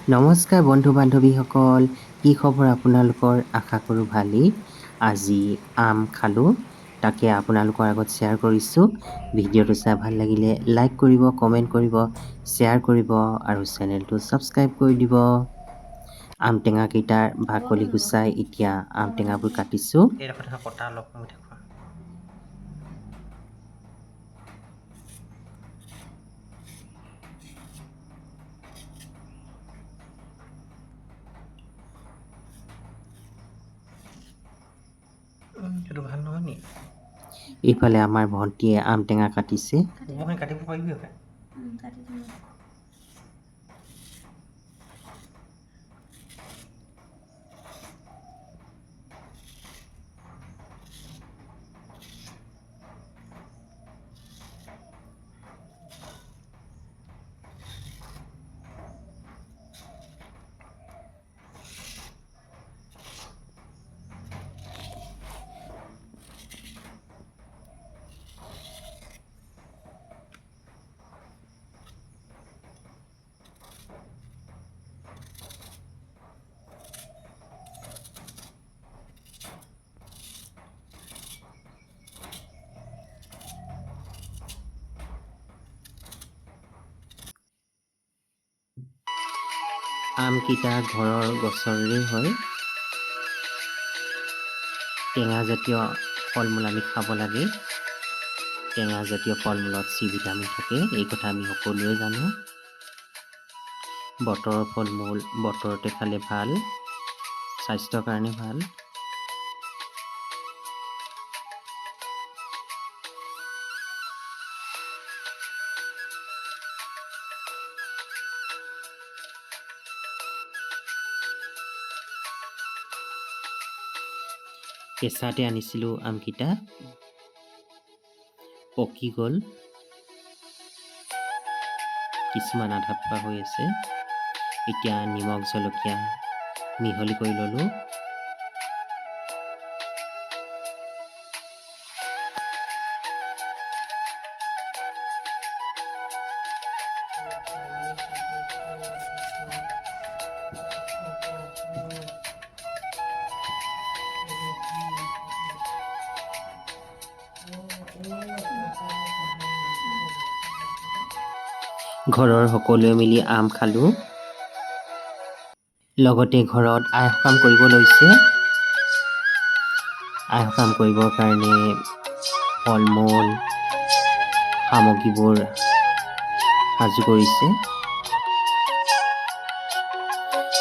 নমস্কাৰ বন্ধু বান্ধৱীসকল কি খবৰ আপোনালোকৰ? আশা কৰোঁ ভালেই। আজি আম খালোঁ তাকে আপোনালোকৰ আগত শ্বেয়াৰ কৰিছোঁ। ভিডিঅ'টো চাই ভাল লাগিলে লাইক কৰিব কমেণ্ট কৰিব শ্বেয়াৰ কৰিব আৰু চেনেলটো ছাবস্ক্ৰাইব কৰি দিব। আম টেঙাকেইটাৰ বাকলি গুচাই এতিয়া আম টেঙাবোৰ কাটিছোঁ। ইফালে আমাৰ ভণ্টিয়ে আমটেঙা কাটিছে। কাটিব পাৰিবি আমকেইটা ঘৰৰ গছৰে হয়। টেঙাজাতীয় ফল মূল আমি খাব লাগে। টেঙাজাতীয় ফল মূলত চি ভিটামিন থাকে এই কথা আমি সকলোৱে জানো। বতৰৰ ফল মূল বতৰতে খালে ভাল স্বাস্থ্যৰ কাৰণে ভাল। কেঁচাতে আনিছিলোঁ আমকেইটা পকি গ'ল। কিছুমান আধা পকা হৈ আছে। এতিয়া নিমখ জলকীয়া মিহলি কৰি ল'লোঁ। ঘৰৰ সকলোৱে মিলি আম খালোঁ। লগতে ঘৰত আই সকাম কৰিব লৈছে। আই সকাম কৰিবৰ কাৰণে ফল মূল সামগ্ৰীবোৰ সাজু কৰিছে।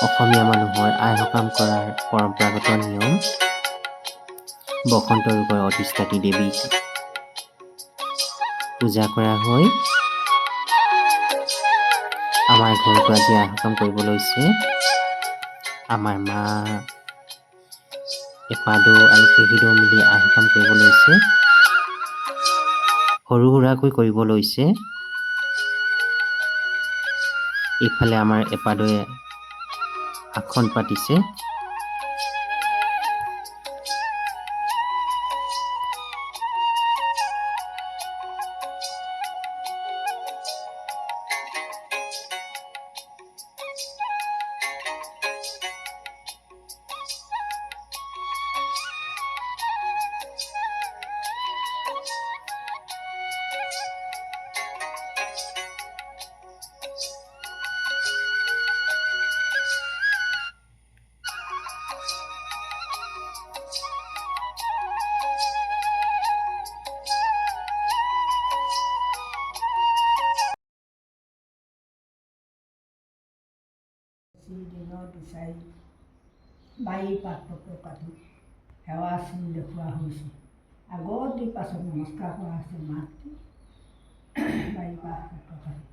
অসমীয়া মানুহৰ আই সকাম কৰাৰ পৰম্পৰাগত নিয়ম। বসন্ত ৰোগৰ অধিষ্ঠাত্ৰী দেৱীক পূজা কৰা হয়। আমাৰ ঘৰতো আজি আই সকাম কৰিব লৈছে। আমাৰ মা এপাদৌ আৰু পেহীদৌ মিলি আই সকাম কৰিব লৈছে। সৰু সুৰাকৈ কৰিব লৈছে। ইফালে আমাৰ এপাদৌৱে আসন পাতিছে। দিনৰ দুচাৰি বাৰী পাত্ৰ কাটি সেৱা চিন দেখুওৱা হৈছে। আগত দি পাছত নমস্কাৰ কৰা হৈছে মাত। বাৰী পাত্ৰ কাটি।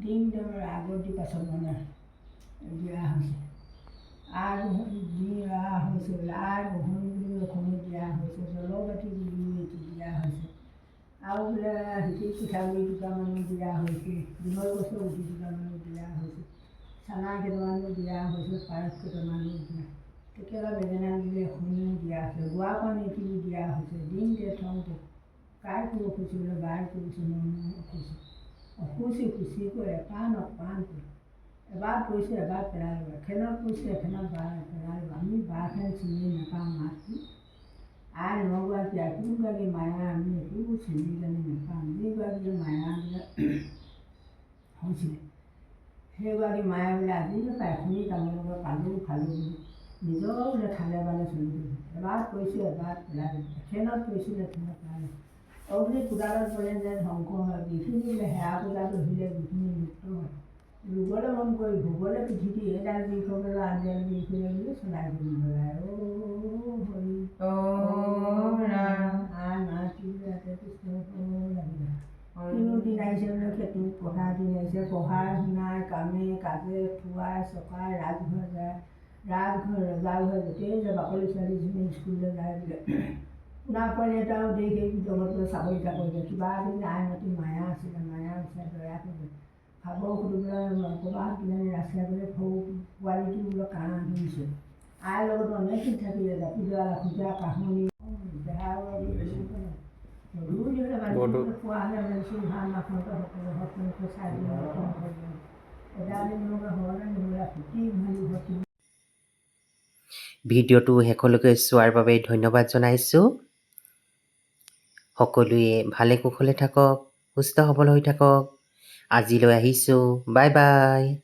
দিন দেৱৰ আগত দি পাছত মানে দিয়া হৈছে। আৰ দি ৰোৱা হৈছে বোলে আৰ বহন বুলি এখনো দিয়া হৈছে জলবাতি বুলি এটি দিয়া হৈছে। আৰু বোলে হিটি পিঠাগুড়ি দুটামানো দিয়া হৈছে বিমল গছৰ গুটি দুটামানো দিয়া হৈছে। চানা কেইটামানো দিয়া হৈছে পায়স কেইটামানো দিয়া কেতিয়াবা বেঙেনা দিলে এখনো দিয়া হৈছে গুৱা পানী এটিও দিয়া হৈছে দিনতে থওঁতে কাৰ পুৰুষ বোলে বাৰ কৰিছে মনো অসুচি অসুচি খুচি কৰি এপান অপান কৰি এবাৰ পৰিছে এবাৰ পেলাই ল'ব এখেনত পৰিছে এখেনত বা পেলাই ল'ব আমি বাখেন চিনি নাপাওঁ মাতটো আই নগৰাকী একোগৰাকী মায়া আমি একো চিনি জানি নাপাওঁ যিগৰাকী মায়া বোলে হৈছিলে সেইগৰাকী মায়ে বোলে আজি পাই শুনি তামোলৰ পৰা পালোঁ খালোঁ বুলি নিজৰ বোলে খালে পালে চলিলোঁ এবাৰ কৈছোঁ এবাৰ পেলালোঁ। এখেনত কৰিছোঁ এখেনত পেলাই অ' বুলি কোডালত পৰে যে ধ্বংস হয়। বিষুনি বোলে সেৱা পূজাত আহিলে বিষুনি মৃত্যু হয়। ৰুবলৈ মন কৰি ভুগলৈ পিঠি দি এডাল বিষলৈ আনডাল বিষলৈ বুলি চলাই ঘূৰি পেলাই অ' হৰি ৰাম। আৰু নাচিবলৈ ৰাতে পিছ লাগিলে কিনো দিন আহিছে বোলে খেতি পঢ়া দিন আহিছে। পঢ়াই শুনাই কামে কাজে খুৱাই চকাই ৰাজঘৰ যায়। ৰাজঘৰ ৰজাঘৰ গোটেই যে বাকলি ছোৱালীজনী স্কুললৈ যায় বোলে। শুনা পোৱালি এটাও দেই সেই জগতলৈ চাকৰি তাকৰি কিবা এদিন আই মাতি মায়া আছিলে মায়া বিচাৰি দয়া কৰিলে খাব সুধিবলৈ ক'ৰবাত কিজানি ৰাস্তাই বোলে সৰু পোৱালিটো বোলে কাঁহ ধৰিছে। আইৰ লগত অনেকদিন থাকিলে জাতিডৰা খোজা কাহনি ভিডিঅ'টো শেষলৈকে চোৱাৰ বাবে ধন্যবাদ জনাইছোঁ। সকলোৱে ভালে কুশলে থাকক সুস্থ সবল হৈ থাকক। আজিলৈ আহিছোঁ। Bye bye.